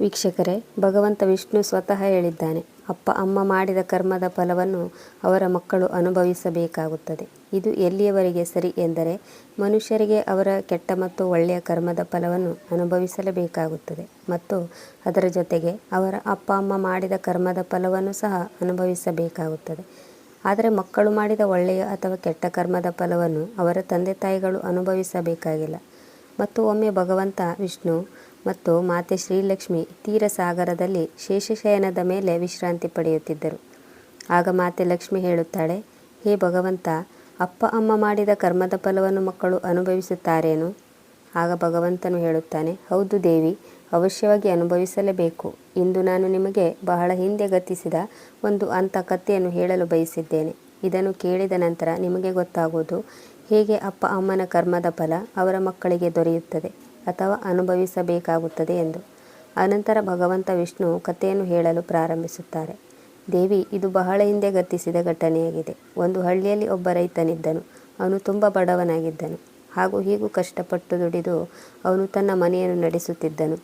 ವೀಕ್ಷಕರೇ, ಭಗವಂತ ವಿಷ್ಣು ಸ್ವತಃ ಹೇಳಿದ್ದಾನೆ, ಅಪ್ಪ, ಅಮ್ಮ ಮಾಡಿದ ಕರ್ಮದ ಫಲವನ್ನು ಅವರ ಮಕ್ಕಳು ಅನುಭವಿಸಬೇಕಾಗುತ್ತದೆ. ಇದು ಎಲ್ಲಿಯವರೆಗೆ ಸರಿ ಎಂದರೆ, ಮನುಷ್ಯರಿಗೆ ಅವರ ಕೆಟ್ಟ ಮತ್ತು ಒಳ್ಳೆಯ ಕರ್ಮದ ಫಲವನ್ನು ಅನುಭವಿಸಲೇಬೇಕಾಗುತ್ತದೆ ಮತ್ತು ಅದರ ಜೊತೆಗೆ ಅವರ ಅಪ್ಪ, ಅಮ್ಮ ಮಾಡಿದ ಕರ್ಮದ ಫಲವನ್ನು ಸಹ ಅನುಭವಿಸಬೇಕಾಗುತ್ತದೆ. ಆದರೆ ಮಕ್ಕಳು ಮಾಡಿದ ಒಳ್ಳೆಯ ಅಥವಾ ಕೆಟ್ಟ ಕರ್ಮದ ಫಲವನ್ನು ಅವರ ತಂದೆ ತಾಯಿಗಳು ಅನುಭವಿಸಬೇಕಾಗಿಲ್ಲ. ಮತ್ತು ಒಮ್ಮೆ ಭಗವಂತ ವಿಷ್ಣು ಮತ್ತು ಮಾತೆ ಶ್ರೀಲಕ್ಷ್ಮಿ ತೀರಸಾಗರದಲ್ಲಿ ಶೇಷಶಯನದ ಮೇಲೆ ವಿಶ್ರಾಂತಿ ಪಡೆಯುತ್ತಿದ್ದರು. ಆಗ ಮಾತೆ ಲಕ್ಷ್ಮಿ ಹೇಳುತ್ತಾಳೆ, ಹೇ ಭಗವಂತ, ಅಪ್ಪ ಅಮ್ಮ ಮಾಡಿದ ಕರ್ಮದ ಫಲವನ್ನು ಮಕ್ಕಳು ಅನುಭವಿಸುತ್ತಾರೇನು? ಆಗ ಭಗವಂತನು ಹೇಳುತ್ತಾನೆ, ಹೌದು ದೇವಿ, ಅವಶ್ಯವಾಗಿ ಅನುಭವಿಸಲೇಬೇಕು. ಇಂದು ನಾನು ನಿಮಗೆ ಬಹಳ ಹಿಂದೆ ಗತಿಸಿದ ಒಂದು ಅಂಥ ಕಥೆಯನ್ನು ಹೇಳಲು ಬಯಸಿದ್ದೇನೆ. ಇದನ್ನು ಕೇಳಿದ ನಂತರ ನಿಮಗೆ ಗೊತ್ತಾಗುವುದು, ಹೇಗೆ ಅಪ್ಪ ಅಮ್ಮನ ಕರ್ಮದ ಫಲ ಅವರ ಮಕ್ಕಳಿಗೆ ದೊರೆಯುತ್ತದೆ. ಅಥವಾ ಅನುಭವಿಸಬೇಕಾಗುತ್ತದೆ ಎಂದು. ಅನಂತರ ಭಗವಂತ ವಿಷ್ಣು ಕಥೆಯನ್ನು ಹೇಳಲು ಪ್ರಾರಂಭಿಸುತ್ತಾರೆ. ದೇವಿ, ಇದು ಬಹಳ ಹಿಂದೆ ಗತಿಸಿದ ಘಟನೆಯಾಗಿದೆ. ಒಂದು ಹಳ್ಳಿಯಲ್ಲಿ ಒಬ್ಬ ರೈತನಿದ್ದನು. ಅವನು ತುಂಬ ಬಡವನಾಗಿದ್ದನು. ಹಾಗೂ ಹೀಗೂ ಕಷ್ಟಪಟ್ಟು ದುಡಿದು ಅವನು ತನ್ನ ಮನೆಯನ್ನು ನಡೆಸುತ್ತಿದ್ದನು.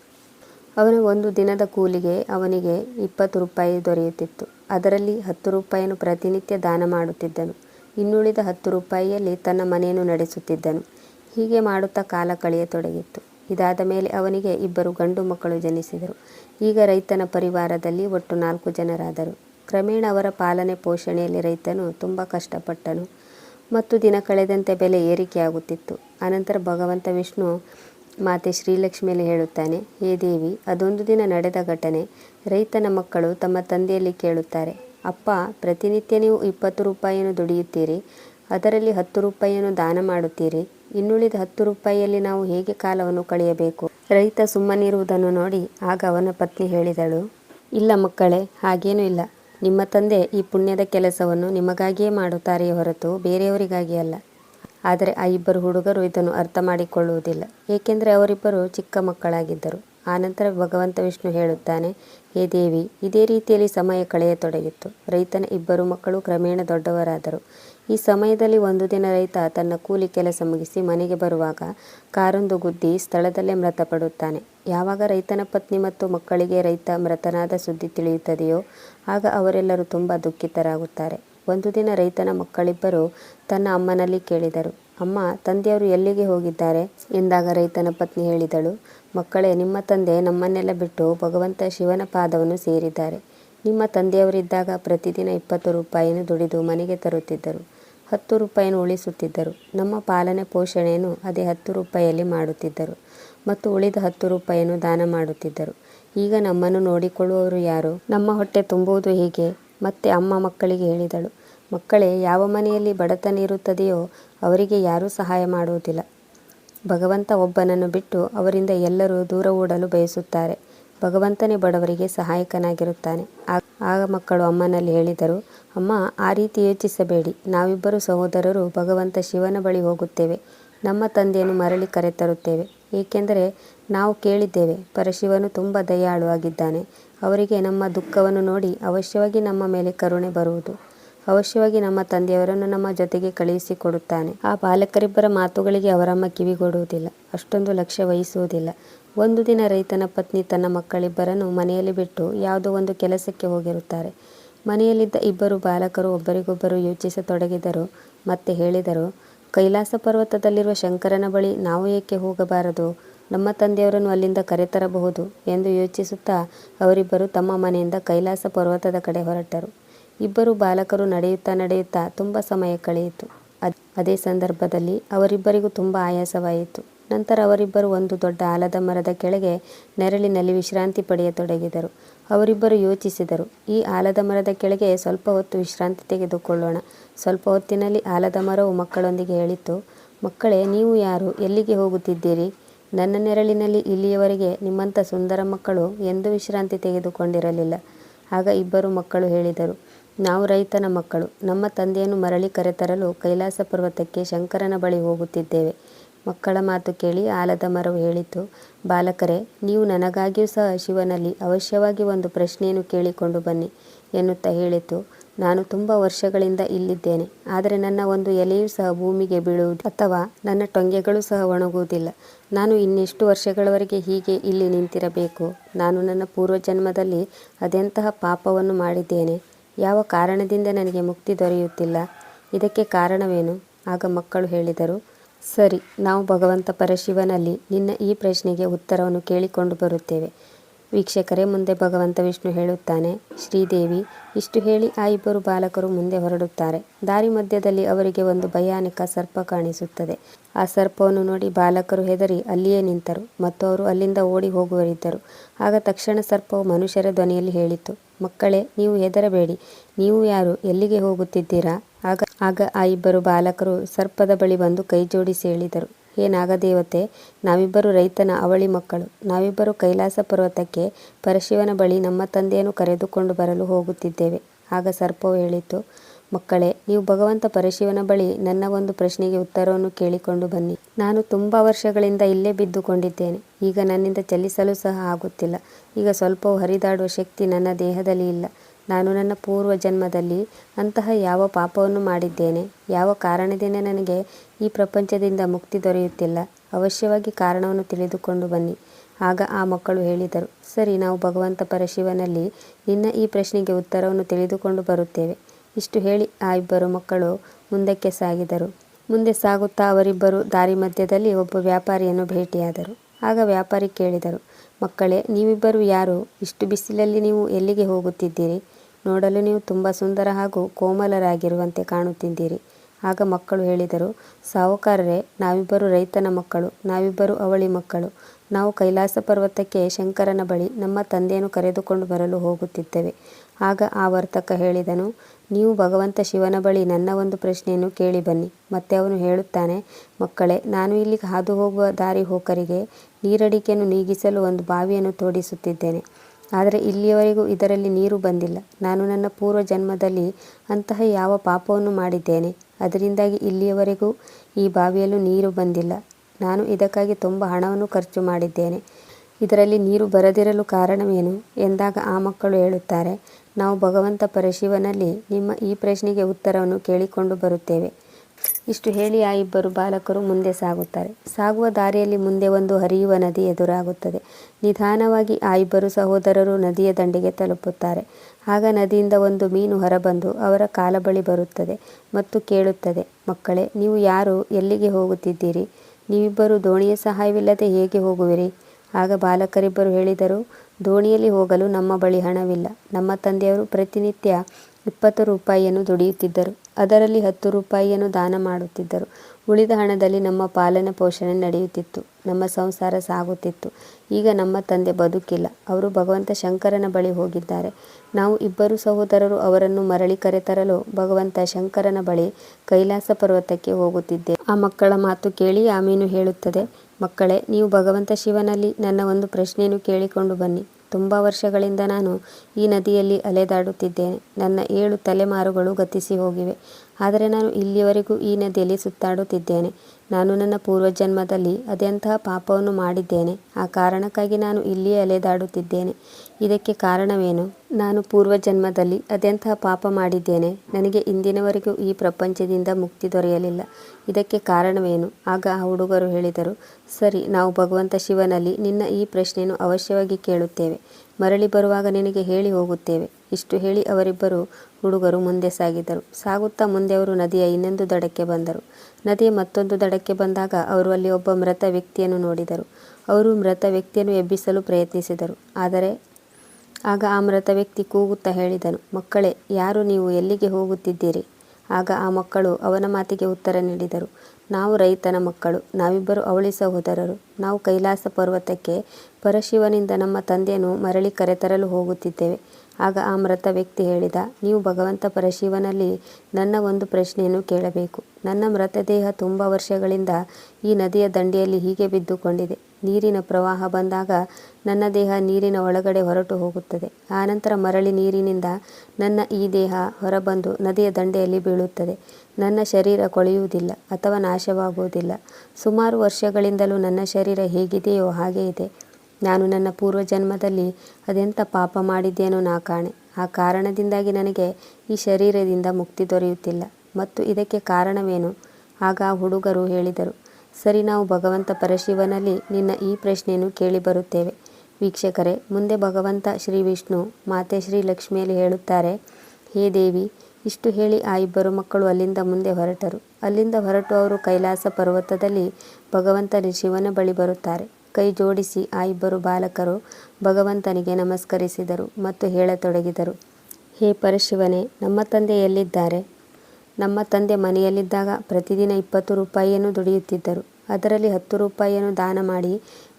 ಅವನ ಒಂದು ದಿನದ ಕೂಲಿಗೆ ಅವನಿಗೆ ಇಪ್ಪತ್ತು ರೂಪಾಯಿ ದೊರೆಯುತ್ತಿತ್ತು. ಅದರಲ್ಲಿ ಹತ್ತು ರೂಪಾಯಿಯನ್ನು ಪ್ರತಿನಿತ್ಯ ದಾನ ಮಾಡುತ್ತಿದ್ದನು. ಇನ್ನುಳಿದ ಹತ್ತು ರೂಪಾಯಿಯಲ್ಲಿ ತನ್ನ ಮನೆಯನ್ನು ನಡೆಸುತ್ತಿದ್ದನು. ಹೀಗೆ ಮಾಡುತ್ತಾ ಕಾಲ ಕಳೆಯತೊಡಗಿತ್ತು. ಇದಾದ ಮೇಲೆ ಅವನಿಗೆ ಇಬ್ಬರು ಗಂಡು ಮಕ್ಕಳು ಜನಿಸಿದರು. ಈಗ ರೈತನ ಪರಿವಾರದಲ್ಲಿ ಒಟ್ಟು ನಾಲ್ಕು ಜನರಾದರು. ಕ್ರಮೇಣ ಅವರ ಪಾಲನೆ ಪೋಷಣೆಯಲ್ಲಿ ರೈತನು ತುಂಬ ಕಷ್ಟಪಟ್ಟನು. ಮತ್ತು ದಿನ ಕಳೆದಂತೆ ಬೆಲೆ ಏರಿಕೆಯಾಗುತ್ತಿತ್ತು. ಅನಂತರ ಭಗವಂತ ವಿಷ್ಣು ಮಾತೆ ಶ್ರೀಲಕ್ಷ್ಮಿಯಲ್ಲಿ ಹೇಳುತ್ತಾನೆ, ಹೇ ದೇವಿ, ಅದೊಂದು ದಿನ ನಡೆದ ಘಟನೆ. ರೈತನ ಮಕ್ಕಳು ತಮ್ಮ ತಂದೆಯಲ್ಲಿ ಕೇಳುತ್ತಾರೆ, ಅಪ್ಪ, ಪ್ರತಿನಿತ್ಯ ನೀವು ಇಪ್ಪತ್ತು ರೂಪಾಯಿಯನ್ನು ದುಡಿಯುತ್ತೀರಿ, ಅದರಲ್ಲಿ ಹತ್ತು ರೂಪಾಯಿಯನ್ನು ದಾನ ಮಾಡುತ್ತೀರಿ ಇನ್ನುಳಿದ ಹತ್ತು ರೂಪಾಯಿಯಲ್ಲಿ ನಾವು ಹೇಗೆ ಕಾಲವನ್ನು ಕಳೆಯಬೇಕು? ರೈತ ಸುಮ್ಮನಿರುವುದನ್ನು ನೋಡಿ ಆಗ ಅವನ ಪತ್ನಿ ಹೇಳಿದಳು, ಇಲ್ಲ ಮಕ್ಕಳೇ, ಹಾಗೇನೂ ಇಲ್ಲ. ನಿಮ್ಮ ತಂದೆ ಈ ಪುಣ್ಯದ ಕೆಲಸವನ್ನು ನಿಮಗಾಗಿಯೇ ಮಾಡುತ್ತಾರೆಯೇ ಹೊರತು ಬೇರೆಯವರಿಗಾಗಿ ಅಲ್ಲ. ಆದರೆ ಆ ಇಬ್ಬರು ಹುಡುಗರು ಇದನ್ನು ಅರ್ಥ ಮಾಡಿಕೊಳ್ಳುವುದಿಲ್ಲ. ಏಕೆಂದರೆ ಅವರಿಬ್ಬರು ಚಿಕ್ಕ ಮಕ್ಕಳಾಗಿದ್ದರು. ಆನಂತರ ಭಗವಂತ ವಿಷ್ಣು ಹೇಳುತ್ತಾನೆ, ಹೇ ದೇವಿ, ಇದೇ ರೀತಿಯಲ್ಲಿ ಸಮಯ ಕಳೆಯತೊಡಗಿತ್ತು. ರೈತನ ಇಬ್ಬರು ಮಕ್ಕಳು ಕ್ರಮೇಣ ದೊಡ್ಡವರಾದರು. ಈ ಸಮಯದಲ್ಲಿ ಒಂದು ದಿನ ರೈತ ತನ್ನ ಕೂಲಿ ಕೆಲಸ ಮುಗಿಸಿ ಮನೆಗೆ ಬರುವಾಗ ಕಾರೊಂದು ಗುದ್ದಿ ಸ್ಥಳದಲ್ಲೇ ಮೃತಪಡುತ್ತಾನೆ ಯಾವಾಗ ರೈತನ ಪತ್ನಿ ಮತ್ತು ಮಕ್ಕಳಿಗೆ ರೈತ ಮೃತನಾದ ಸುದ್ದಿ ತಿಳಿಯುತ್ತದೆಯೋ, ಆಗ ಅವರೆಲ್ಲರೂ ತುಂಬ ದುಃಖಿತರಾಗುತ್ತಾರೆ. ಒಂದು ದಿನ ರೈತನ ಮಕ್ಕಳಿಬ್ಬರು ತನ್ನ ಅಮ್ಮನಲ್ಲಿ ಕೇಳಿದರು. ಅಮ್ಮ, ತಂದೆಯವರು ಎಲ್ಲಿಗೆ ಹೋಗಿದ್ದಾರೆ? ಎಂದಾಗ ರೈತನ ಪತ್ನಿ ಹೇಳಿದಳು. ಮಕ್ಕಳೇ, ನಿಮ್ಮ ತಂದೆ ನಮ್ಮನ್ನೆಲ್ಲ ಬಿಟ್ಟು ಭಗವಂತ ಶಿವನ ಪಾದವನ್ನು ಸೇರಿದ್ದಾರೆ. ನಿಮ್ಮ ತಂದೆಯವರಿದ್ದಾಗ ಪ್ರತಿದಿನ ಇಪ್ಪತ್ತು ರೂಪಾಯಿಯನ್ನು ದುಡಿದು ಮನೆಗೆ ತರುತ್ತಿದ್ದರು. ಹತ್ತು ರೂಪಾಯಿಯನ್ನು ಉಳಿಸುತ್ತಿದ್ದರು. ನಮ್ಮ ಪಾಲನೆ ಪೋಷಣೆಯನ್ನು ಅದೇ ಹತ್ತು ರೂಪಾಯಿಯಲ್ಲಿ ಮಾಡುತ್ತಿದ್ದರು ಮತ್ತು ಉಳಿದ ಹತ್ತು ರೂಪಾಯಿಯನ್ನು ದಾನ ಮಾಡುತ್ತಿದ್ದರು. ಈಗ ನಮ್ಮನ್ನು ನೋಡಿಕೊಳ್ಳುವವರು ಯಾರು? ನಮ್ಮ ಹೊಟ್ಟೆ ತುಂಬುವುದು ಹೀಗೆ? ಮತ್ತೆ ಅಮ್ಮ ಮಕ್ಕಳಿಗೆ ಹೇಳಿದಳು, ಮಕ್ಕಳೇ, ಯಾವ ಮನೆಯಲ್ಲಿ ಬಡತನ ಇರುತ್ತದೆಯೋ ಅವರಿಗೆ ಯಾರೂ ಸಹಾಯ ಮಾಡುವುದಿಲ್ಲ. ಭಗವಂತ ಒಬ್ಬನನ್ನು ಬಿಟ್ಟು ಅವರಿಂದ ಎಲ್ಲರೂ ದೂರ ಓಡಲು ಬಯಸುತ್ತಾರೆ. ಭಗವಂತನೇ ಬಡವರಿಗೆ ಸಹಾಯಕನಾಗಿರುತ್ತಾನೆ. ಆಗ ಮಕ್ಕಳು ಅಮ್ಮನಲ್ಲಿ ಹೇಳಿದರು ಅಮ್ಮ, ಆ ರೀತಿ ಯೋಚಿಸಬೇಡಿ. ನಾವಿಬ್ಬರು ಸಹೋದರರು ಭಗವಂತ ಶಿವನ ಬಳಿ ಹೋಗುತ್ತೇವೆ. ನಮ್ಮ ತಂದೆಯನ್ನು ಮರಳಿ ಕರೆತರುತ್ತೇವೆ. ಏಕೆಂದರೆ ನಾವು ಕೇಳಿದ್ದೇವೆ, ಪರಶಿವನು ತುಂಬ ದಯಾಳು ಆಗಿದ್ದಾನೆ. ಅವರಿಗೆ ನಮ್ಮ ದುಃಖವನ್ನು ನೋಡಿ ಅವಶ್ಯವಾಗಿ ನಮ್ಮ ಮೇಲೆ ಕರುಣೆ ಬರುವುದು. ಅವಶ್ಯವಾಗಿ ನಮ್ಮ ತಂದೆಯವರನ್ನು ನಮ್ಮ ಜೊತೆಗೆ ಕಳುಹಿಸಿಕೊಡುತ್ತಾನೆ. ಆ ಬಾಲಕರಿಬ್ಬರ ಮಾತುಗಳಿಗೆ ಅವರಮ್ಮ ಕಿವಿಗೊಡುವುದಿಲ್ಲ, ಅಷ್ಟೊಂದು ಲಕ್ಷ್ಯ ವಹಿಸುವುದಿಲ್ಲ. ಒಂದು ದಿನ ರೈತನ ಪತ್ನಿ ತನ್ನ ಮಕ್ಕಳಿಬ್ಬರನ್ನು ಮನೆಯಲ್ಲಿ ಬಿಟ್ಟು ಯಾವುದೋ ಒಂದು ಕೆಲಸಕ್ಕೆ ಹೋಗಿರುತ್ತಾರೆ. ಮನೆಯಲ್ಲಿದ್ದ ಇಬ್ಬರು ಬಾಲಕರು ಒಬ್ಬರಿಗೊಬ್ಬರು ಯೋಚಿಸತೊಡಗಿದರು, ಮತ್ತೆ ಹೇಳಿದರು, ಕೈಲಾಸ ಪರ್ವತದಲ್ಲಿರುವ ಶಂಕರನ ಬಳಿ ನಾವು ಏಕೆ ಹೋಗಬಾರದು? ನಮ್ಮ ತಂದೆಯವರನ್ನು ಅಲ್ಲಿಂದ ಕರೆತರಬಹುದು? ಎಂದು ಯೋಚಿಸುತ್ತಾ ಅವರಿಬ್ಬರು ತಮ್ಮ ಮನೆಯಿಂದ ಕೈಲಾಸ ಪರ್ವತದ ಕಡೆ ಹೊರಟರು. ಇಬ್ಬರು ಬಾಲಕರು ನಡೆಯುತ್ತಾ ನಡೆಯುತ್ತಾ ತುಂಬ ಸಮಯ ಕಳೆಯಿತು. ಅದೇ ಸಂದರ್ಭದಲ್ಲಿ ಅವರಿಬ್ಬರಿಗೂ ತುಂಬ ಆಯಾಸವಾಯಿತು. ನಂತರ ಅವರಿಬ್ಬರು ಒಂದು ದೊಡ್ಡ ಆಲದ ಮರದ ಕೆಳಗೆ ನೆರಳಿನಲ್ಲಿ ವಿಶ್ರಾಂತಿ ಪಡೆಯತೊಡಗಿದರು. ಅವರಿಬ್ಬರು ಯೋಚಿಸಿದರು. ಈ ಆಲದ ಮರದ ಕೆಳಗೆ ಸ್ವಲ್ಪ ಹೊತ್ತು ವಿಶ್ರಾಂತಿ ತೆಗೆದುಕೊಳ್ಳೋಣ. ಸ್ವಲ್ಪ ಹೊತ್ತಿನಲ್ಲಿ ಆಲದ ಮರವು ಮಕ್ಕಳೊಂದಿಗೆ ಹೇಳಿತು ಮಕ್ಕಳೇ, ನೀವು ಯಾರು? ಎಲ್ಲಿಗೆ ಹೋಗುತ್ತಿದ್ದೀರಿ? ನನ್ನ ನೆರಳಿನಲ್ಲಿ ಇಲ್ಲಿಯವರೆಗೆ ನಿಮ್ಮಂಥ ಸುಂದರ ಮಕ್ಕಳು ಎಂದೂ ವಿಶ್ರಾಂತಿ ತೆಗೆದುಕೊಂಡಿರಲಿಲ್ಲ. ಆಗ ಇಬ್ಬರು ಮಕ್ಕಳು ಹೇಳಿದರು, ನಾವು ರೈತನ ಮಕ್ಕಳು. ನಮ್ಮ ತಂದೆಯನ್ನು ಮರಳಿ ಕರೆತರಲು ಕೈಲಾಸ ಪರ್ವತಕ್ಕೆ ಶಂಕರನ ಬಳಿ ಹೋಗುತ್ತಿದ್ದೇವೆ. ಮಕ್ಕಳ ಮಾತು ಕೇಳಿ ಆಲದ ಮರವು ಹೇಳಿತು. ಬಾಲಕರೇ, ನೀವು ನನಗಾಗಿಯೂ ಸಹ ಶಿವನಲ್ಲಿ ಅವಶ್ಯವಾಗಿ ಒಂದು ಪ್ರಶ್ನೆಯನ್ನು ಕೇಳಿಕೊಂಡು ಬನ್ನಿ, ಎನ್ನುತ್ತಾ ಹೇಳಿತು. ನಾನು ತುಂಬ ವರ್ಷಗಳಿಂದ ಇಲ್ಲಿದ್ದೇನೆ, ಆದರೆ ನನ್ನ ಒಂದು ಎಲೆಯೂ ಸಹ ಭೂಮಿಗೆ ಬೀಳುವುದು ಅಥವಾ ನನ್ನ ಟೊಂಗೆಗಳು ಸಹ ಒಣಗುವುದಿಲ್ಲ. ನಾನು ಇನ್ನೆಷ್ಟು ವರ್ಷಗಳವರೆಗೆ ಹೀಗೆ ಇಲ್ಲಿ ನಿಂತಿರಬೇಕು? ನಾನು ನನ್ನ ಪೂರ್ವಜನ್ಮದಲ್ಲಿ ಅದೆಂತಹ ಪಾಪವನ್ನು ಮಾಡಿದ್ದೇನೆ? ಯಾವ ಕಾರಣದಿಂದ ನನಗೆ ಮುಕ್ತಿ ದೊರೆಯುತ್ತಿಲ್ಲ? ಇದಕ್ಕೆ ಕಾರಣವೇನು? ಆಗ ಮಕ್ಕಳು ಹೇಳಿದರು. ಸರಿ, ನಾವು ಭಗವಂತ ಪರಶಿವನಲ್ಲಿ ನಿನ್ನ ಈ ಪ್ರಶ್ನೆಗೆ ಉತ್ತರವನ್ನು ಕೇಳಿಕೊಂಡು ಬರುತ್ತೇವೆ. ವೀಕ್ಷಕರೇ, ಮುಂದೆ ಭಗವಂತ ವಿಷ್ಣು ಹೇಳುತ್ತಾನೆ, ಶ್ರೀದೇವಿ, ಇಷ್ಟು ಹೇಳಿ ಆ ಇಬ್ಬರು ಬಾಲಕರು ಮುಂದೆ ಹೊರಡುತ್ತಾರೆ. ದಾರಿ ಮಧ್ಯದಲ್ಲಿ ಅವರಿಗೆ ಒಂದು ಭಯಾನಕ ಸರ್ಪ ಕಾಣಿಸುತ್ತದೆ. ಆ ಸರ್ಪವನ್ನು ನೋಡಿ ಬಾಲಕರು ಹೆದರಿ ಅಲ್ಲಿಯೇ ನಿಂತರು ಮತ್ತು ಅವರು ಅಲ್ಲಿಂದ ಓಡಿ ಹೋಗುವರಿದ್ದರು. ಆಗ ತಕ್ಷಣ ಸರ್ಪವು ಮನುಷ್ಯರ ಧ್ವನಿಯಲ್ಲಿ ಹೇಳಿತು, ಮಕ್ಕಳೇ, ನೀವು ಹೆದರಬೇಡಿ. ನೀವು ಯಾರು, ಎಲ್ಲಿಗೆ ಹೋಗುತ್ತಿದ್ದೀರಾ? ಆಗ ಆಗ ಆ ಇಬ್ಬರು ಬಾಲಕರು ಸರ್ಪದ ಬಳಿ ಬಂದು ಕೈಜೋಡಿಸಿ ಹೇಳಿದರು ಹೇ ನಾಗದೇವತೆ, ನಾವಿಬ್ಬರು ರೈತನ ಅವಳಿ ಮಕ್ಕಳು. ನಾವಿಬ್ಬರು ಕೈಲಾಸ ಪರ್ವತಕ್ಕೆ ಪರಶಿವನ ಬಳಿ ನಮ್ಮ ತಂದೆಯನ್ನು ಕರೆದುಕೊಂಡು ಬರಲು ಹೋಗುತ್ತಿದ್ದೇವೆ ಆಗ ಸರ್ಪವು ಹೇಳಿತು, ಮಕ್ಕಳೇ, ನೀವು ಭಗವಂತ ಪರಶಿವನ ಬಳಿ ನನ್ನ ಒಂದು ಪ್ರಶ್ನೆಗೆ ಉತ್ತರವನ್ನು ಕೇಳಿಕೊಂಡು ಬನ್ನಿ. ನಾನು ತುಂಬ ವರ್ಷಗಳಿಂದ ಇಲ್ಲೇ ಬಿದ್ದುಕೊಂಡಿದ್ದೇನೆ. ಈಗ ನನ್ನಿಂದ ಚಲಿಸಲು ಸಹ ಆಗುತ್ತಿಲ್ಲ. ಈಗ ಸ್ವಲ್ಪವೂ ಹರಿದಾಡುವ ಶಕ್ತಿ ನನ್ನ ದೇಹದಲ್ಲಿ ಇಲ್ಲ. ನಾನು ನನ್ನ ಪೂರ್ವ ಜನ್ಮದಲ್ಲಿ ಅಂತಹ ಯಾವ ಪಾಪವನ್ನು ಮಾಡಿದ್ದೇನೆ, ಯಾವ ಕಾರಣದಿಂದ ನನಗೆ ಈ ಪ್ರಪಂಚದಿಂದ ಮುಕ್ತಿ ದೊರೆಯುತ್ತಿಲ್ಲ, ಅವಶ್ಯವಾಗಿ ಕಾರಣವನ್ನು ತಿಳಿದುಕೊಂಡು ಬನ್ನಿ. ಆಗ ಆ ಮಕ್ಕಳು ಹೇಳಿದರು, ಸರಿ, ನಾವು ಭಗವಂತ ಪರಶಿವನಲ್ಲಿ ನಿನ್ನ ಈ ಪ್ರಶ್ನೆಗೆ ಉತ್ತರವನ್ನು ತಿಳಿದುಕೊಂಡು ಬರುತ್ತೇವೆ. ಇಷ್ಟು ಹೇಳಿ ಆ ಇಬ್ಬರು ಮಕ್ಕಳು ಮುಂದಕ್ಕೆ ಸಾಗಿದರು. ಮುಂದೆ ಸಾಗುತ್ತಾ ಅವರಿಬ್ಬರು ದಾರಿ ಮಧ್ಯದಲ್ಲಿ ಒಬ್ಬ ವ್ಯಾಪಾರಿಯನ್ನು ಭೇಟಿಯಾದರು. ಆಗ ವ್ಯಾಪಾರಿ ಕೇಳಿದರು, ಮಕ್ಕಳೇ, ನೀವಿಬ್ಬರು ಯಾರು? ಇಷ್ಟು ಬಿಸಿಲಲ್ಲಿ ನೀವು ಎಲ್ಲಿಗೆ ಹೋಗುತ್ತಿದ್ದೀರಿ? ನೋಡಲು ನೀವು ತುಂಬ ಸುಂದರ ಹಾಗೂ ಕೋಮಲರಾಗಿರುವಂತೆ ಕಾಣುತ್ತಿದ್ದೀರಿ. ಆಗ ಮಕ್ಕಳು ಹೇಳಿದರು, ಸಾಹುಕಾರರೇ, ನಾವಿಬ್ಬರು ರೈತನ ಮಕ್ಕಳು, ನಾವಿಬ್ಬರು ಅವಳಿ ಮಕ್ಕಳು. ನಾವು ಕೈಲಾಸ ಪರ್ವತಕ್ಕೆ ಶಂಕರನ ಬಳಿ ನಮ್ಮ ತಂದೆಯನ್ನು ಕರೆದುಕೊಂಡು ಬರಲು ಹೋಗುತ್ತಿದ್ದೇವೆ ಆಗ ಆ ವರ್ತಕ ಹೇಳಿದನು, ನೀವು ಭಗವಂತ ಶಿವನ ಬಳಿ ನನ್ನ ಒಂದು ಪ್ರಶ್ನೆಯನ್ನು ಕೇಳಿ ಬನ್ನಿ. ಮತ್ತೆ ಅವನು ಹೇಳುತ್ತಾನೆ, ಮಕ್ಕಳೇ, ನಾನು ಇಲ್ಲಿ ಹಾದು ಹೋಗುವ ದಾರಿ ಹೋಕರಿಗೆ ನೀರಡಿಕೆಯನ್ನು ನೀಗಿಸಲು ಒಂದು ಬಾವಿಯನ್ನು ತೋಡಿಸುತ್ತಿದ್ದೇನೆ. ಆದರೆ ಇಲ್ಲಿಯವರೆಗೂ ಇದರಲ್ಲಿ ನೀರು ಬಂದಿಲ್ಲ. ನಾನು ನನ್ನ ಪೂರ್ವ ಜನ್ಮದಲ್ಲಿ ಅಂತಹ ಯಾವ ಪಾಪವನ್ನು ಮಾಡಿದ್ದೇನೆ. ಅದರಿಂದಾಗಿ ಇಲ್ಲಿಯವರೆಗೂ ಈ ಬಾವಿಯಲ್ಲೂ ನೀರು ಬಂದಿಲ್ಲ. ನಾನು ಇದಕ್ಕಾಗಿ ತುಂಬ ಹಣವನ್ನು ಖರ್ಚು ಮಾಡಿದ್ದೇನೆ. ಇದರಲ್ಲಿ ನೀರು ಬರದಿರಲು ಕಾರಣವೇನು? ಎಂದಾಗ ಆ ಮಕ್ಕಳು ಹೇಳುತ್ತಾರೆ, ನಾವು ಭಗವಂತ ಪರಶಿವನಲ್ಲಿ ನಿಮ್ಮ ಈ ಪ್ರಶ್ನೆಗೆ ಉತ್ತರವನ್ನು ಕೇಳಿಕೊಂಡು ಬರುತ್ತೇವೆ. ಇಷ್ಟು ಹೇಳಿ ಆ ಇಬ್ಬರು ಬಾಲಕರು ಮುಂದೆ ಸಾಗುತ್ತಾರೆ. ಸಾಗುವ ದಾರಿಯಲ್ಲಿ ಮುಂದೆ ಒಂದು ಹರಿಯುವ ನದಿ ಎದುರಾಗುತ್ತದೆ. ನಿಧಾನವಾಗಿ ಆ ಇಬ್ಬರು ಸಹೋದರರು ನದಿಯ ದಂಡೆಗೆ ತಲುಪುತ್ತಾರೆ. ಆಗ ನದಿಯಿಂದ ಒಂದು ಮೀನು ಹೊರಬಂದು ಅವರ ಕಾಲ ಬಳಿ ಬರುತ್ತದೆ ಮತ್ತು ಕೇಳುತ್ತದೆ, ಮಕ್ಕಳೇ, ನೀವು ಯಾರು? ಎಲ್ಲಿಗೆ ಹೋಗುತ್ತಿದ್ದೀರಿ? ನೀವಿಬ್ಬರು ದೋಣಿಯ ಸಹಾಯವಿಲ್ಲದೆ ಹೇಗೆ ಹೋಗುವಿರಿ? ಆಗ ಬಾಲಕರಿಬ್ಬರು ಹೇಳಿದರು, ದೋಣಿಯಲ್ಲಿ ಹೋಗಲು ನಮ್ಮ ಬಳಿ ಹಣವಿಲ್ಲ. ನಮ್ಮ ತಂದೆಯವರು ಪ್ರತಿನಿತ್ಯ ಇಪ್ಪತ್ತು ರೂಪಾಯಿಯನ್ನು ದುಡಿಯುತ್ತಿದ್ದರು. ಅದರಲ್ಲಿ ಹತ್ತು ರೂಪಾಯಿಯನ್ನು ದಾನ ಮಾಡುತ್ತಿದ್ದರು. ಉಳಿದ ಹಣದಲ್ಲಿ ನಮ್ಮ ಪಾಲನೆ ಪೋಷಣೆ ನಡೆಯುತ್ತಿತ್ತು. ನಮ್ಮ ಸಂಸಾರ ಸಾಗುತ್ತಿತ್ತು. ಈಗ ನಮ್ಮ ತಂದೆ ಬದುಕಿಲ್ಲ. ಅವರು ಭಗವಂತ ಶಂಕರನ ಬಳಿ ಹೋಗಿದ್ದಾರೆ. ನಾವು ಇಬ್ಬರು ಸಹೋದರರು ಅವರನ್ನು ಮರಳಿ ಕರೆತರಲು ಭಗವಂತ ಶಂಕರನ ಬಳಿ ಕೈಲಾಸ ಪರ್ವತಕ್ಕೆ ಹೋಗುತ್ತಿದ್ದೆ ಆ ಮಕ್ಕಳ ಮಾತು ಕೇಳಿ ಆಮೀನು ಹೇಳುತ್ತದೆ, ಮಕ್ಕಳೇ, ನೀವು ಭಗವಂತ ಶಿವನಲ್ಲಿ ನನ್ನ ಒಂದು ಪ್ರಶ್ನೆಯನ್ನು ಕೇಳಿಕೊಂಡು ಬನ್ನಿ. ತುಂಬ ವರ್ಷಗಳಿಂದ ನಾನು ಈ ನದಿಯಲ್ಲಿ ಅಲೆದಾಡುತ್ತಿದ್ದೇನೆ. ನನ್ನ ಏಳು ತಲೆಮಾರುಗಳು ಗತಿಸಿ ಹೋಗಿವೆ. ಆದರೆ ನಾನು ಇಲ್ಲಿಯವರೆಗೂ ಈ ನದಿಯಲ್ಲಿ ಸುತ್ತಾಡುತ್ತಿದ್ದೇನೆ. ನಾನು ನನ್ನ ಪೂರ್ವಜನ್ಮದಲ್ಲಿ ಅದೆಂತಹ ಪಾಪವನ್ನು ಮಾಡಿದ್ದೇನೆ. ಆ ಕಾರಣಕ್ಕಾಗಿ ನಾನು ಇಲ್ಲಿಯೇ ಅಲೆದಾಡುತ್ತಿದ್ದೇನೆ. ಇದಕ್ಕೆ ಕಾರಣವೇನು? ನಾನು ಪೂರ್ವಜನ್ಮದಲ್ಲಿ ಅದೆಂತಹ ಪಾಪ ಮಾಡಿದ್ದೇನೆ. ನನಗೆ ಇಂದಿನವರೆಗೂ ಈ ಪ್ರಪಂಚದಿಂದ ಮುಕ್ತಿ ದೊರೆಯಲಿಲ್ಲ. ಇದಕ್ಕೆ ಕಾರಣವೇನು? ಆಗ ಆ ಹುಡುಗರು ಹೇಳಿದರು, ಸರಿ, ನಾವು ಭಗವಂತ ಶಿವನಲ್ಲಿ ನಿನ್ನ ಈ ಪ್ರಶ್ನೆಯನ್ನು ಅವಶ್ಯವಾಗಿ ಕೇಳುತ್ತೇವೆ. ಮರಳಿ ಬರುವಾಗ ನಿನಗೆ ಹೇಳಿ ಹೋಗುತ್ತೇವೆ. ಇಷ್ಟು ಹೇಳಿ ಅವರಿಬ್ಬರು ಹುಡುಗರು ಮುಂದೆ ಸಾಗಿದರು. ಸಾಗುತ್ತಾ ಮುಂದೆ ಅವರು ನದಿಯ ಇನ್ನೊಂದು ದಡಕ್ಕೆ ಬಂದರು. ನದಿಯ ಮತ್ತೊಂದು ದಡಕ್ಕೆ ಬಂದಾಗ ಅವರು ಅಲ್ಲಿ ಒಬ್ಬ ಮೃತ ವ್ಯಕ್ತಿಯನ್ನು ನೋಡಿದರು. ಅವರು ಮೃತ ವ್ಯಕ್ತಿಯನ್ನು ಎಬ್ಬಿಸಲು ಪ್ರಯತ್ನಿಸಿದರು. ಆದರೆ ಆಗ ಆ ಮೃತ ವ್ಯಕ್ತಿ ಕೂಗುತ್ತಾ ಹೇಳಿದನು, ಮಕ್ಕಳೇ, ಯಾರು ನೀವು ಎಲ್ಲಿಗೆ ಹೋಗುತ್ತಿದ್ದೀರಿ? ಆಗ ಆ ಮಕ್ಕಳು ಅವನ ಮಾತಿಗೆ ಉತ್ತರ ನೀಡಿದರು ನಾವು ರೈತನ ಮಕ್ಕಳು, ನಾವಿಬ್ಬರು ಅವಳಿ ಸಹೋದರರು. ನಾವು ಕೈಲಾಸ ಪರ್ವತಕ್ಕೆ ಪರಶಿವನಿಂದ ನಮ್ಮ ತಂದೆಯನ್ನು ಮರಳಿ ಕರೆತರಲು ಹೋಗುತ್ತಿದ್ದೇವೆ. ಆಗ ಆ ಮೃತ ವ್ಯಕ್ತಿ ಹೇಳಿದ, ನೀವು ಭಗವಂತ ಪರಶಿವನಲ್ಲಿ ನನ್ನ ಒಂದು ಪ್ರಶ್ನೆಯನ್ನು ಕೇಳಬೇಕು. ನನ್ನ ಮೃತದೇಹ ತುಂಬ ವರ್ಷಗಳಿಂದ ಈ ನದಿಯ ದಂಡೆಯಲ್ಲಿ ಹೀಗೆ ಬಿದ್ದುಕೊಂಡಿದೆ. ನೀರಿನ ಪ್ರವಾಹ ಬಂದಾಗ ನನ್ನ ದೇಹ ನೀರಿನ ಒಳಗಡೆ ಹೊರಟು ಹೋಗುತ್ತದೆ. ಆನಂತರ ಮರಳಿ ನೀರಿನಿಂದ ನನ್ನ ಈ ದೇಹ ಹೊರಬಂದು ನದಿಯ ದಂಡೆಯಲ್ಲಿ ಬೀಳುತ್ತದೆ. ನನ್ನ ಶರೀರ ಕೊಳೆಯುವುದಿಲ್ಲ ಅಥವಾ ನಾಶವಾಗುವುದಿಲ್ಲ. ಸುಮಾರು ವರ್ಷಗಳಿಂದಲೂ ನನ್ನ ಶರೀರ ಹೇಗಿದೆಯೋ ಹಾಗೆ ಇದೆ. ನಾನು ನನ್ನ ಪೂರ್ವಜನ್ಮದಲ್ಲಿ ಅದೆಂಥ ಪಾಪ ಮಾಡಿದ್ದೇನೋ ನಾ ಕಾಣೆ. ಆ ಕಾರಣದಿಂದಾಗಿ ನನಗೆ ಈ ಶರೀರದಿಂದ ಮುಕ್ತಿ ದೊರೆಯುತ್ತಿಲ್ಲ. ಮತ್ತು ಇದಕ್ಕೆ ಕಾರಣವೇನು? ಆಗ ಆ ಹುಡುಗರು ಹೇಳಿದರು, ಸರಿ, ನಾವು ಭಗವಂತ ಪರಶಿವನಲ್ಲಿ ನಿನ್ನ ಈ ಪ್ರಶ್ನೆಯನ್ನು ಕೇಳಿ ಬರುತ್ತೇವೆ. ವೀಕ್ಷಕರೇ, ಮುಂದೆ ಭಗವಂತ ಶ್ರೀ ವಿಷ್ಣು, ಮಾತೆ ಶ್ರೀ ಲಕ್ಷ್ಮಿಯಲ್ಲಿ ಹೇಳುತ್ತಾರೆ, ಹೇ ದೇವಿ ಇಷ್ಟು ಹೇಳಿ ಆ ಇಬ್ಬರು ಮಕ್ಕಳು ಅಲ್ಲಿಂದ ಮುಂದೆ ಹೊರಟರು. ಅಲ್ಲಿಂದ ಹೊರಟು ಅವರು ಕೈಲಾಸ ಪರ್ವತದಲ್ಲಿ ಭಗವಂತನ ಶಿವನ ಬಳಿ ಬರುತ್ತಾರೆ. ಕೈ ಜೋಡಿಸಿ ಆ ಇಬ್ಬರು ಬಾಲಕರು ಭಗವಂತನಿಗೆ ನಮಸ್ಕರಿಸಿದರು ಮತ್ತು ಹೇಳತೊಡಗಿದರು. ಹೇ ಪರಶಿವನೇ, ನಮ್ಮ ತಂದೆ ಎಲ್ಲಿದ್ದಾರೆ? ನಮ್ಮ ತಂದೆ ಮನೆಯಲ್ಲಿದ್ದಾಗ ಪ್ರತಿದಿನ ಇಪ್ಪತ್ತು ರೂಪಾಯಿಯನ್ನು ದುಡಿಯುತ್ತಿದ್ದರು. ಅದರಲ್ಲಿ ಹತ್ತು ರೂಪಾಯಿಯನ್ನು ದಾನ ಮಾಡಿ,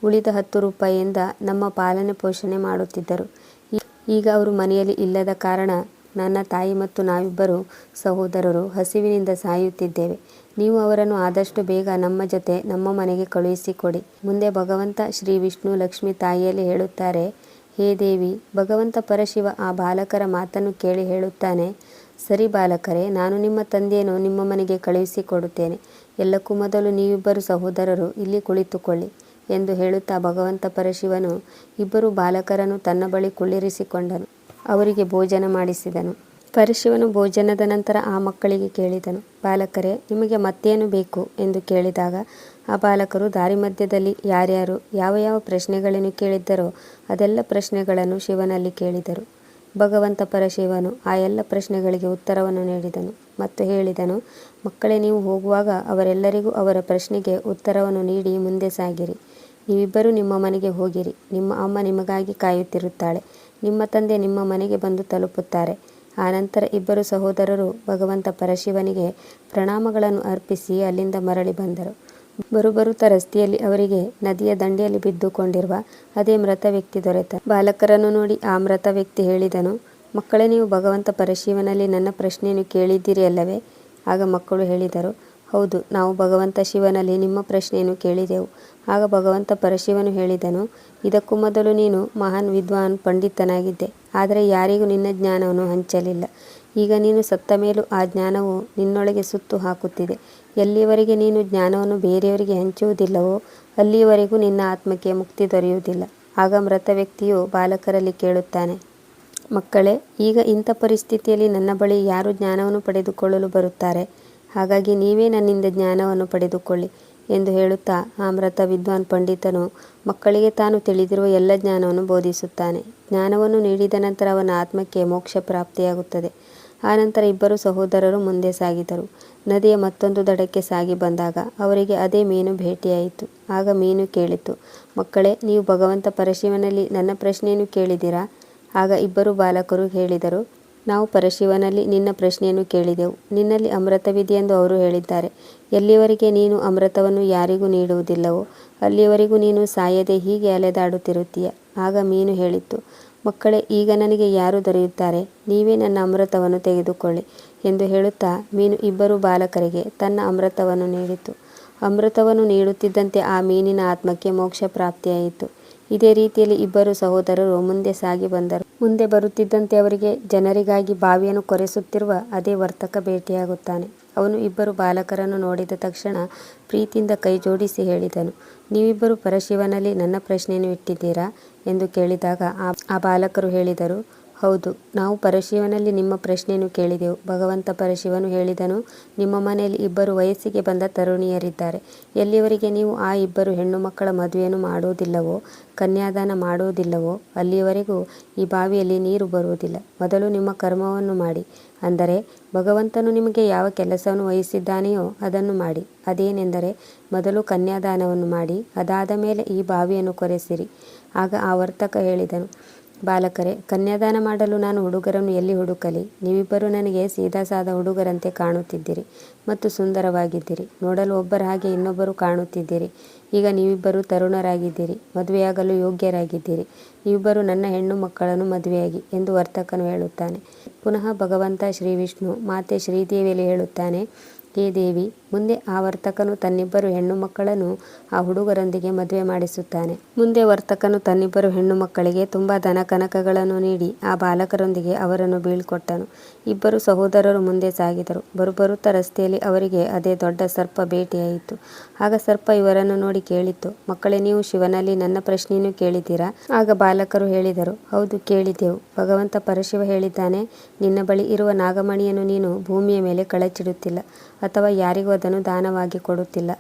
ಉಳಿದ ಹತ್ತು ರೂಪಾಯಿಯಿಂದ ನಮ್ಮ ಪಾಲನೆ ಪೋಷಣೆ ಮಾಡುತ್ತಿದ್ದರು. ಈಗ ಅವರು ಮನೆಯಲ್ಲಿ ಇಲ್ಲದ ಕಾರಣ ನನ್ನ ತಾಯಿ ಮತ್ತು ನಾವಿಬ್ಬರು ಸಹೋದರರು ಹಸಿವಿನಿಂದ ಸಾಯುತ್ತಿದ್ದೇವೆ. ನೀವು ಅವರನ್ನು ಆದಷ್ಟು ಬೇಗ ನಮ್ಮ ಜೊತೆ ನಮ್ಮ ಮನೆಗೆ ಕಳುಹಿಸಿಕೊಡಿ. ಮುಂದೆ ಭಗವಂತ ಶ್ರೀ ವಿಷ್ಣು ಲಕ್ಷ್ಮಿ ತಾಯಿಯಲ್ಲಿ ಹೇಳುತ್ತಾರೆ, ಹೇ ದೇವಿ, ಭಗವಂತ ಪರಶಿವ ಆ ಬಾಲಕರ ಮಾತನ್ನು ಕೇಳಿ ಹೇಳುತ್ತಾನೆ. ಸರಿ ಬಾಲಕರೇ, ನಾನು ನಿಮ್ಮ ತಂದೆಯನ್ನು ನಿಮ್ಮ ಮನೆಗೆ ಕಳುಹಿಸಿಕೊಡುತ್ತೇನೆ. ಎಲ್ಲಕ್ಕೂ ಮೊದಲು ನೀವಿಬ್ಬರು ಸಹೋದರರು, ಇಲ್ಲಿ ಕುಳಿತುಕೊಳ್ಳಿ ಎಂದು ಹೇಳುತ್ತಾ ಭಗವಂತ ಪರಶಿವನು ಇಬ್ಬರು ಬಾಲಕರನ್ನು ತನ್ನ ಬಳಿ ಕುಳ್ಳಿರಿಸಿಕೊಂಡನು. ಅವರಿಗೆ ಭೋಜನ ಮಾಡಿಸಿದನು. ಪರಶಿವನು ಭೋಜನದ ನಂತರ ಆ ಮಕ್ಕಳಿಗೆ ಕೇಳಿದನು, ಬಾಲಕರೇ, ನಿಮಗೆ ಮತ್ತೇನು ಬೇಕು? ಎಂದು ಕೇಳಿದಾಗ, ಆ ಬಾಲಕರು ದಾರಿ ಮಧ್ಯದಲ್ಲಿ ಯಾರ್ಯಾರು, ಯಾವ ಯಾವ ಪ್ರಶ್ನೆಗಳನ್ನು ಕೇಳಿದ್ದರೋ ಅದೆಲ್ಲ ಪ್ರಶ್ನೆಗಳನ್ನು ಶಿವನಲ್ಲಿ ಕೇಳಿದರು. ಭಗವಂತ ಪರಶಿವನು ಆ ಎಲ್ಲ ಪ್ರಶ್ನೆಗಳಿಗೆ ಉತ್ತರವನ್ನು ನೀಡಿದನು ಮತ್ತು ಹೇಳಿದನು, ಮಕ್ಕಳೇ, ನೀವು ಹೋಗುವಾಗ ಅವರೆಲ್ಲರಿಗೂ ಅವರ ಪ್ರಶ್ನೆಗೆ ಉತ್ತರವನ್ನು ನೀಡಿ ಮುಂದೆ ಸಾಗಿರಿ. ನೀವಿಬ್ಬರೂ ನಿಮ್ಮ ಮನೆಗೆ ಹೋಗಿರಿ. ನಿಮ್ಮ ಅಮ್ಮ ನಿಮಗಾಗಿ ಕಾಯುತ್ತಿರುತ್ತಾಳೆ. ನಿಮ್ಮ ತಂದೆ ನಿಮ್ಮ ಮನೆಗೆ ಬಂದು ತಲುಪುತ್ತಾರೆ. ಆನಂತರ ಇಬ್ಬರು ಸಹೋದರರು ಭಗವಂತ ಪರಶಿವನಿಗೆ ಪ್ರಣಾಮಗಳನ್ನು ಅರ್ಪಿಸಿ ಅಲ್ಲಿಂದ ಮರಳಿ ಬಂದರು. ಬರುಬರುತ್ತಾ ರಸ್ತೆಯಲ್ಲಿ ಅವರಿಗೆ ನದಿಯ ದಂಡೆಯಲ್ಲಿ ಬಿದ್ದುಕೊಂಡಿರುವ ಅದೇ ಮೃತ ವ್ಯಕ್ತಿ ದೊರೆತ. ಬಾಲಕರನ್ನು ನೋಡಿ ಆ ಮೃತ ವ್ಯಕ್ತಿ ಹೇಳಿದನು, ಮಕ್ಕಳೇ, ನೀವು ಭಗವಂತ ಪರಶಿವನಲ್ಲಿ ನನ್ನ ಪ್ರಶ್ನೆಯನ್ನು ಕೇಳಿದ್ದೀರಿ ಅಲ್ಲವೇ? ಆಗ ಮಕ್ಕಳು ಹೇಳಿದರು ಹೌದು, ನಾವು ಭಗವಂತ ಶಿವನಲ್ಲಿ ನಿಮ್ಮ ಪ್ರಶ್ನೆಯನ್ನು ಕೇಳಿದೆವು. ಆಗ ಭಗವಂತ ಪರಶಿವನು ಹೇಳಿದನು, ಇದಕ್ಕೂ ಮೊದಲು ನೀನು ಮಹಾನ್ ವಿದ್ವಾನ್ ಪಂಡಿತನಾಗಿದ್ದೆ, ಆದರೆ ಯಾರಿಗೂ ನಿನ್ನ ಜ್ಞಾನವನ್ನು ಹಂಚಲಿಲ್ಲ. ಈಗ ನೀನು ಸತ್ತ ಮೇಲೂ ಆ ಜ್ಞಾನವು ನಿನ್ನೊಳಗೆ ಸುತ್ತು ಹಾಕುತ್ತಿದೆ. ಎಲ್ಲಿಯವರೆಗೆ ನೀನು ಜ್ಞಾನವನ್ನು ಬೇರೆಯವರಿಗೆ ಹಂಚುವುದಿಲ್ಲವೋ, ಅಲ್ಲಿಯವರೆಗೂ ನಿನ್ನ ಆತ್ಮಕ್ಕೆ ಮುಕ್ತಿ ದೊರೆಯುವುದಿಲ್ಲ. ಆಗ ಮೃತ ವ್ಯಕ್ತಿಯು ಬಾಲಕರಲ್ಲಿ ಕೇಳುತ್ತಾನೆ, ಮಕ್ಕಳೇ, ಈಗ ಇಂಥ ಪರಿಸ್ಥಿತಿಯಲ್ಲಿ ನನ್ನ ಬಳಿ ಯಾರು ಜ್ಞಾನವನ್ನು ಪಡೆದುಕೊಳ್ಳಲು ಬರುತ್ತಾರೆ? ಹಾಗಾಗಿ ನೀವೇ ನನ್ನಿಂದ ಜ್ಞಾನವನ್ನು ಪಡೆದುಕೊಳ್ಳಿ ಎಂದು ಹೇಳುತ್ತಾ ಆ ಮೃತ ವಿದ್ವಾನ್ ಪಂಡಿತನು ಮಕ್ಕಳಿಗೆ ತಾನು ತಿಳಿದಿರುವ ಎಲ್ಲ ಜ್ಞಾನವನ್ನು ಬೋಧಿಸುತ್ತಾನೆ. ಜ್ಞಾನವನ್ನು ನೀಡಿದ ನಂತರ ಅವನ ಆತ್ಮಕ್ಕೆ ಮೋಕ್ಷ ಪ್ರಾಪ್ತಿಯಾಗುತ್ತದೆ. ಆನಂತರ ಇಬ್ಬರು ಸಹೋದರರು ಮುಂದೆ ಸಾಗಿದರು. ನದಿಯ ಮತ್ತೊಂದು ದಡಕ್ಕೆ ಸಾಗಿ ಬಂದಾಗ ಅವರಿಗೆ ಅದೇ ಮೀನು ಭೇಟಿಯಾಯಿತು. ಆಗ ಮೀನು ಕೇಳಿತು, ಮಕ್ಕಳೇ, ನೀವು ಭಗವಂತ ಪರಶಿವನಲ್ಲಿ ನನ್ನ ಪ್ರಶ್ನೆಯನ್ನು ಕೇಳಿದಿರಾ ಆಗ ಇಬ್ಬರು ಬಾಲಕರು ಹೇಳಿದರು ನಾವು ಪರಶಿವನಲ್ಲಿ ನಿನ್ನ ಪ್ರಶ್ನೆಯನ್ನು ಕೇಳಿದೆವು. ನಿನ್ನಲ್ಲಿ ಅಮೃತವಿದೆಯೆಂದು ಅವರು ಹೇಳಿದ್ದಾರೆ. ಎಲ್ಲಿಯವರೆಗೆ ನೀನು ಅಮೃತವನ್ನು ಯಾರಿಗೂ ನೀಡುವುದಿಲ್ಲವೋ, ಅಲ್ಲಿಯವರೆಗೂ ನೀನು ಸಾಯದೆ ಹೀಗೆ ಅಲೆದಾಡುತ್ತಿರುತ್ತೀಯ. ಆಗ ಮೀನು ಹೇಳಿತ್ತು ಮಕ್ಕಳೇ, ಈಗ ನನಗೆ ಯಾರು ದೊರೆಯುತ್ತಾರೆ? ನೀವೇ ನನ್ನ ಅಮೃತವನ್ನು ತೆಗೆದುಕೊಳ್ಳಿ ಎಂದು ಹೇಳುತ್ತಾ ಮೀನು ಇಬ್ಬರು ಬಾಲಕರಿಗೆ ತನ್ನ ಅಮೃತವನ್ನು ನೀಡಿತು. ಅಮೃತವನ್ನು ನೀಡುತ್ತಿದ್ದಂತೆ ಆ ಮೀನಿನ ಆತ್ಮಕ್ಕೆ ಮೋಕ್ಷ ಪ್ರಾಪ್ತಿಯಾಯಿತು ಇದೇ ರೀತಿಯಲ್ಲಿ ಇಬ್ಬರು ಸಹೋದರರು ಮುಂದೆ ಸಾಗಿ ಬಂದರು. ಮುಂದೆ ಬರುತ್ತಿದ್ದಂತೆ ಅವರಿಗೆ ಜನರಿಗಾಗಿ ಬಾವಿಯನ್ನು ಕೊರೆಸುತ್ತಿರುವ ಅದೇ ವರ್ತಕ ಭೇಟಿಯಾಗುತ್ತಾನೆ. ಅವನು ಇಬ್ಬರು ಬಾಲಕರನ್ನು ನೋಡಿದ ತಕ್ಷಣ ಪ್ರೀತಿಯಿಂದ ಕೈ ಜೋಡಿಸಿ ಹೇಳಿದನು, ನೀವಿಬ್ಬರು ಪರಶಿವನಲ್ಲಿ ನನ್ನ ಪ್ರಶ್ನೆಯನ್ನು ಇಟ್ಟಿದ್ದೀರಾ? ಎಂದು ಕೇಳಿದಾಗ ಆ ಬಾಲಕರು ಹೇಳಿದರು ಹೌದು, ನಾವು ಪರಶಿವನಲ್ಲಿ ನಿಮ್ಮ ಪ್ರಶ್ನೆಯನ್ನು ಕೇಳಿದೆವು. ಭಗವಂತ ಪರಶಿವನು ಹೇಳಿದನು, ನಿಮ್ಮ ಮನೆಯಲ್ಲಿ ಇಬ್ಬರು ವಯಸ್ಸಿಗೆ ಬಂದ ತರುಣಿಯರಿದ್ದಾರೆ. ಎಲ್ಲಿಯವರೆಗೆ ನೀವು ಆ ಇಬ್ಬರು ಹೆಣ್ಣು ಮಕ್ಕಳ ಮದುವೆಯನ್ನು ಮಾಡುವುದಿಲ್ಲವೋ ಕನ್ಯಾದಾನ ಮಾಡುವುದಿಲ್ಲವೋ ಅಲ್ಲಿಯವರೆಗೂ ಈ ಬಾವಿಯಲ್ಲಿ ನೀರು ಬರುವುದಿಲ್ಲ. ಮೊದಲು ನಿಮ್ಮ ಕರ್ಮವನ್ನು ಮಾಡಿ, ಅಂದರೆ ಭಗವಂತನು ನಿಮಗೆ ಯಾವ ಕೆಲಸವನ್ನು ವಹಿಸಿದ್ದಾನೆಯೋ ಅದನ್ನು ಮಾಡಿ. ಅದೇನೆಂದರೆ ಮೊದಲು ಕನ್ಯಾದಾನವನ್ನು ಮಾಡಿ, ಅದಾದ ಮೇಲೆ ಈ ಬಾವಿಯನ್ನು ಕೊರೆಸಿರಿ. ಆಗ ಆ ವರ್ತಕ ಹೇಳಿದನು ಬಾಲಕರೇ, ಕನ್ಯಾದಾನ ಮಾಡಲು ನಾನು ಹುಡುಗರನ್ನು ಎಲ್ಲಿ ಹುಡುಕಲಿ? ನೀವಿಬ್ಬರು ನನಗೆ ಸೀದಾ ಸಾದ ಹುಡುಗರಂತೆ ಕಾಣುತ್ತಿದ್ದೀರಿ ಮತ್ತು ಸುಂದರವಾಗಿದ್ದೀರಿ. ನೋಡಲು ಒಬ್ಬರ ಹಾಗೆ ಇನ್ನೊಬ್ಬರು ಕಾಣುತ್ತಿದ್ದೀರಿ. ಈಗ ನೀವಿಬ್ಬರು ತರುಣರಾಗಿದ್ದೀರಿ, ಮದುವೆಯಾಗಲು ಯೋಗ್ಯರಾಗಿದ್ದೀರಿ. ನೀವಿಬ್ಬರು ನನ್ನ ಹೆಣ್ಣು ಮಕ್ಕಳನ್ನು ಮದುವೆಯಾಗಿ ಎಂದು ವರ್ತಕನು ಹೇಳುತ್ತಾನೆ. ಪುನಃ ಭಗವಂತ ಶ್ರೀ ವಿಷ್ಣು ಮಾತೆ ಶ್ರೀದೇವಿಯಲ್ಲಿ ಹೇಳುತ್ತಾನೆ, ಹೇ ದೇವಿ ಮುಂದೆ ಆ ವರ್ತಕನು ತನ್ನಿಬ್ಬರು ಹೆಣ್ಣು ಮಕ್ಕಳನ್ನು ಆ ಹುಡುಗರೊಂದಿಗೆ ಮದುವೆ ಮಾಡಿಸುತ್ತಾನೆ. ಮುಂದೆ ವರ್ತಕನು ತನ್ನಿಬ್ಬರು ಹೆಣ್ಣು ಮಕ್ಕಳಿಗೆ ತುಂಬಾ ಧನ ಕನಕಗಳನ್ನು ನೀಡಿ ಆ ಬಾಲಕರೊಂದಿಗೆ ಅವರನ್ನು ಬೀಳ್ಕೊಟ್ಟನು. ಇಬ್ಬರು ಸಹೋದರರು ಮುಂದೆ ಸಾಗಿದರು. ಬರುಬರುತ್ತಾ ರಸ್ತೆಯಲ್ಲಿ ಅವರಿಗೆ ಅದೇ ದೊಡ್ಡ ಸರ್ಪ ಭೇಟಿಯಾಯಿತು. ಆಗ ಸರ್ಪ ಇವರನ್ನು ನೋಡಿ ಕೇಳಿತ್ತು ಮಕ್ಕಳೇ, ನೀವು ಶಿವನಲ್ಲಿ ನನ್ನ ಪ್ರಶ್ನೆಯನ್ನು ಕೇಳಿದ್ದೀರಾ? ಆಗ ಬಾಲಕರು ಹೇಳಿದರು. ಹೌದು, ಕೇಳಿದೆವು. ಭಗವಂತ ಪರಶಿವ ಹೇಳಿದ್ದಾನೆ, ನಿನ್ನ ಬಳಿ ಇರುವ ನಾಗಮಣಿಯನ್ನು ನೀನು ಭೂಮಿಯ ಮೇಲೆ ಕಳಚಿಡುತ್ತಿಲ್ಲ. ಅಥವಾ ಯಾರಿಗೂ ಅದನ್ನು ದಾನವಾಗಿ ಕೊಡುತ್ತಿಲ್ಲ.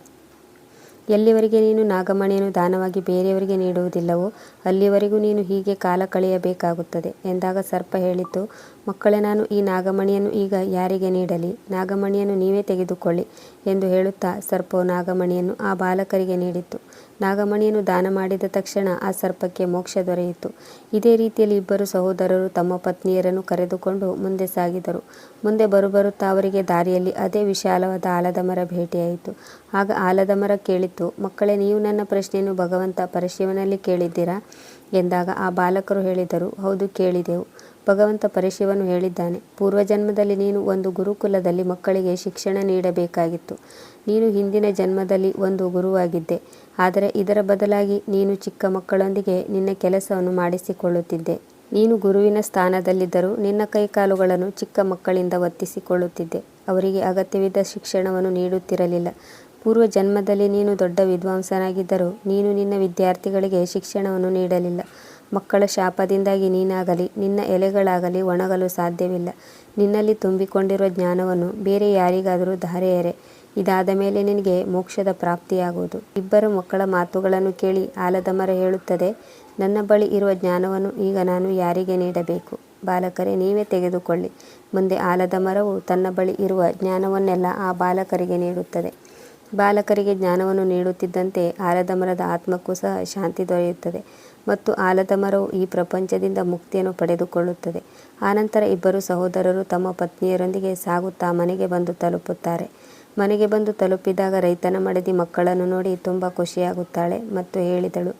ಎಲ್ಲಿವರೆಗೆ ನೀನು ನಾಗಮಣಿಯನ್ನು ದಾನವಾಗಿ ಬೇರೆಯವರಿಗೆ ನೀಡುವುದಿಲ್ಲವೋ, ಅಲ್ಲಿವರೆಗೂ ನೀನು ಹೀಗೆ ಕಾಲ ಕಳೆಯಬೇಕಾಗುತ್ತದೆ ಎಂದಾಗ ಸರ್ಪ ಹೇಳಿತು, ಮಕ್ಕಳೇ, ನಾನು ಈ ನಾಗಮಣಿಯನ್ನು ಈಗ ಯಾರಿಗೆ ನೀಡಲಿ? ನಾಗಮಣಿಯನ್ನು ನೀವೇ ತೆಗೆದುಕೊಳ್ಳಿ ಎಂದು ಹೇಳುತ್ತಾ ಸರ್ಪವು ನಾಗಮಣಿಯನ್ನು ಆ ಬಾಲಕರಿಗೆ ನೀಡಿತು. ನಾಗಮಣಿಯನ್ನು ದಾನ ಮಾಡಿದ ತಕ್ಷಣ ಆ ಸರ್ಪಕ್ಕೆ ಮೋಕ್ಷ ದೊರೆಯಿತು. ಇದೇ ರೀತಿಯಲ್ಲಿ ಇಬ್ಬರು ಸಹೋದರರು ತಮ್ಮ ಪತ್ನಿಯರನ್ನು ಕರೆದುಕೊಂಡು ಮುಂದೆ ಸಾಗಿದರು. ಮುಂದೆ ಬರುಬರುತ್ತಾ ಅವರಿಗೆ ದಾರಿಯಲ್ಲಿ ಅದೇ ವಿಶಾಲವಾದ ಆಲದ ಮರ ಭೇಟಿಯಾಯಿತು. ಆಗ ಆಲದ ಮರ ಕೇಳಿತು, ಮಕ್ಕಳೇ, ನೀವು ನನ್ನ ಪ್ರಶ್ನೆಯನ್ನು ಭಗವಂತ ಪರಶಿವನಲ್ಲಿ ಕೇಳಿದ್ದೀರಾ? ಎಂದಾಗ ಆ ಬಾಲಕರು ಹೇಳಿದರು, ಹೌದು, ಕೇಳಿದೆವು. ಭಗವಂತ ಪರಶಿವನು ಹೇಳಿದ್ದಾನೆ, ಪೂರ್ವಜನ್ಮದಲ್ಲಿ ನೀನು ಒಂದು ಗುರುಕುಲದಲ್ಲಿ ಮಕ್ಕಳಿಗೆ ಶಿಕ್ಷಣ ನೀಡಬೇಕಾಗಿತ್ತು. ನೀನು ಹಿಂದಿನ ಜನ್ಮದಲ್ಲಿ ಒಂದು ಗುರುವಾಗಿದ್ದೆ. ಆದರೆ ಇದರ ಬದಲಾಗಿ ನೀನು ಚಿಕ್ಕ ಮಕ್ಕಳೊಂದಿಗೆ ನಿನ್ನ ಕೆಲಸವನ್ನು ಮಾಡಿಸಿಕೊಳ್ಳುತ್ತಿದ್ದೆ. ನೀನು ಗುರುವಿನ ಸ್ಥಾನದಲ್ಲಿದ್ದರೂ ನಿನ್ನ ಕೈಕಾಲುಗಳನ್ನು ಚಿಕ್ಕ ಮಕ್ಕಳಿಂದ ಒತ್ತಿಸಿಕೊಳ್ಳುತ್ತಿದ್ದೆ. ಅವರಿಗೆ ಅಗತ್ಯವಿದ್ದ ಶಿಕ್ಷಣವನ್ನು ನೀಡುತ್ತಿರಲಿಲ್ಲ. ಪೂರ್ವ ಜನ್ಮದಲ್ಲಿ ನೀನು ದೊಡ್ಡ ವಿದ್ವಾಂಸನಾಗಿದ್ದರೂ ನೀನು ನಿನ್ನ ವಿದ್ಯಾರ್ಥಿಗಳಿಗೆ ಶಿಕ್ಷಣವನ್ನು ನೀಡಲಿಲ್ಲ. ಮಕ್ಕಳ ಶಾಪದಿಂದಾಗಿ ನೀನಾಗಲಿ, ನಿನ್ನ ಎಲೆಗಳಾಗಲಿ ಒಣಗಲು ಸಾಧ್ಯವಿಲ್ಲ. ನಿನ್ನಲ್ಲಿ ತುಂಬಿಕೊಂಡಿರುವ ಜ್ಞಾನವನ್ನು ಬೇರೆ ಯಾರಿಗಾದರೂ ಧಾರೆಯರೆ. ಇದಾದ ಮೇಲೆ ನಿನಗೆ ಮೋಕ್ಷದ ಪ್ರಾಪ್ತಿಯಾಗುವುದು. ಇಬ್ಬರು ಮಕ್ಕಳ ಮಾತುಗಳನ್ನು ಕೇಳಿ ಆಲದ ಮರ ಹೇಳುತ್ತದೆ, ನನ್ನ ಬಳಿ ಇರುವ ಜ್ಞಾನವನ್ನು ಈಗ ನಾನು ಯಾರಿಗೆ ನೀಡಬೇಕು? ಬಾಲಕರೇ, ನೀವೇ ತೆಗೆದುಕೊಳ್ಳಿ. ಮುಂದೆ ಆಲದ ಮರವು ತನ್ನ ಬಳಿ ಇರುವ ಜ್ಞಾನವನ್ನೆಲ್ಲ ಆ ಬಾಲಕರಿಗೆ ನೀಡುತ್ತದೆ. ಬಾಲಕರಿಗೆ ಜ್ಞಾನವನ್ನು ನೀಡುತ್ತಿದ್ದಂತೆ ಆಲದ ಮರದ ಆತ್ಮಕ್ಕೂ ಸಹ ಶಾಂತಿ ದೊರೆಯುತ್ತದೆ ಮತ್ತು ಆಲದ ಮರವು ಈ ಪ್ರಪಂಚದಿಂದ ಮುಕ್ತಿಯನ್ನು ಪಡೆದುಕೊಳ್ಳುತ್ತದೆ. ಆನಂತರ ಇಬ್ಬರು ಸಹೋದರರು ತಮ್ಮ ಪತ್ನಿಯರೊಂದಿಗೆ ಸಾಗುತ್ತಾ ಮನೆಗೆ ಬಂದು ತಲುಪುತ್ತಾರೆ. ಮನೆಗೆ ಬಂದು ತಲುಪಿದಾಗ ರೈತನ ಮಡದಿ ಮಕ್ಕಳನ್ನು ನೋಡಿ ತುಂಬ ಖುಷಿಯಾಗುತ್ತಾಳೆ ಮತ್ತು ಹೇಳಿದಳು,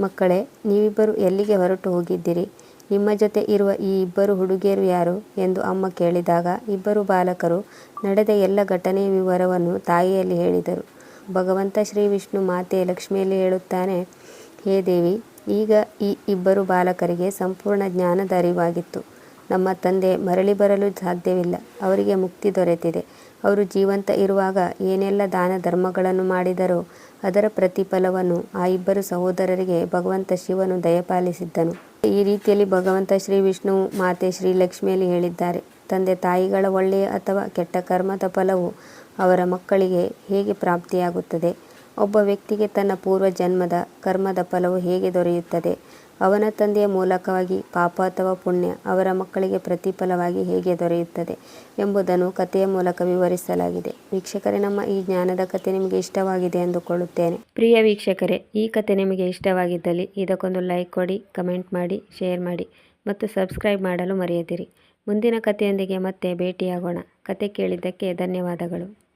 ಮಕ್ಕಳೇ, ನೀವಿಬ್ಬರು ಎಲ್ಲಿಗೆ ಹೊರಟು ಹೋಗಿದ್ದೀರಿ? ನಿಮ್ಮ ಜೊತೆ ಇರುವ ಈ ಇಬ್ಬರು ಹುಡುಗಿಯರು ಯಾರು? ಎಂದು ಅಮ್ಮ ಕೇಳಿದಾಗ, ಇಬ್ಬರು ಬಾಲಕರು. ನಡೆದ ಎಲ್ಲ ಘಟನೆಯ ವಿವರವನ್ನು ತಾಯಿಯಲ್ಲಿ ಹೇಳಿದರು. ಭಗವಂತ ಶ್ರೀ ವಿಷ್ಣು ಮಾತೆ ಲಕ್ಷ್ಮಿಯಲ್ಲಿ ಹೇಳುತ್ತಾನೆ, ಹೇ ದೇವಿ, ಈಗ ಈ ಇಬ್ಬರು ಬಾಲಕರಿಗೆ ಸಂಪೂರ್ಣ ಜ್ಞಾನದ ಅರಿವಾಗಿತ್ತು. ನಮ್ಮ ತಂದೆ ಮರಳಿ ಬರಲು ಸಾಧ್ಯವಿಲ್ಲ. ಅವರಿಗೆ ಮುಕ್ತಿ ದೊರೆತಿದೆ. ಅವರು ಜೀವಂತ ಇರುವಾಗ ಏನೆಲ್ಲ ದಾನ ಧರ್ಮಗಳನ್ನು ಮಾಡಿದರೋ ಅದರ ಪ್ರತಿಫಲವನ್ನು ಆ ಇಬ್ಬರು ಸಹೋದರರಿಗೆ ಭಗವಂತ ಶಿವನು ದಯಪಾಲಿಸಿದ್ದನು. ಈ ರೀತಿಯಲ್ಲಿ ಭಗವಂತ ಶ್ರೀ ವಿಷ್ಣು, ಮಾತೆ ಶ್ರೀ ಲಕ್ಷ್ಮಿಯಲ್ಲಿ ಹೇಳಿದ್ದಾರೆ. ತಂದೆ ತಾಯಿಗಳ ಒಳ್ಳೆಯ ಅಥವಾ ಕೆಟ್ಟ ಕರ್ಮದ ಫಲವು ಅವರ ಮಕ್ಕಳಿಗೆ ಹೇಗೆ ಪ್ರಾಪ್ತಿಯಾಗುತ್ತದೆ? ಒಬ್ಬ ವ್ಯಕ್ತಿಗೆ ತನ್ನ ಪೂರ್ವ ಜನ್ಮದ ಕರ್ಮದ ಫಲವು ಹೇಗೆ ದೊರೆಯುತ್ತದೆ? ಅವನ ತಂದೆಯ ಮೂಲಕವಾಗಿ ಪಾಪ ಅಥವಾ ಪುಣ್ಯ ಅವರ ಮಕ್ಕಳಿಗೆ ಪ್ರತಿಫಲವಾಗಿ ಹೇಗೆ ದೊರೆಯುತ್ತದೆ ಎಂಬುದನ್ನು ಕಥೆಯ ಮೂಲಕ ವಿವರಿಸಲಾಗಿದೆ. ವೀಕ್ಷಕರೇ, ನಮ್ಮ ಈ ಜ್ಞಾನದ ಕಥೆ ನಿಮಗೆ ಇಷ್ಟವಾಗಿದೆ ಎಂದುಕೊಳ್ಳುತ್ತೇನೆ. ಪ್ರಿಯ ವೀಕ್ಷಕರೇ, ಈ ಕಥೆ ನಿಮಗೆ ಇಷ್ಟವಾಗಿದ್ದಲ್ಲಿ ಇದಕ್ಕೊಂದು ಲೈಕ್ ಕೊಡಿ, ಕಮೆಂಟ್ ಮಾಡಿ, ಶೇರ್ ಮಾಡಿ ಮತ್ತು ಸಬ್ಸ್ಕ್ರೈಬ್ ಮಾಡಲು ಮರೆಯದಿರಿ. ಮುಂದಿನ ಕಥೆಯೊಂದಿಗೆ ಮತ್ತೆ ಭೇಟಿಯಾಗೋಣ. ಕತೆ ಕೇಳಿದ್ದಕ್ಕೆ ಧನ್ಯವಾದಗಳು.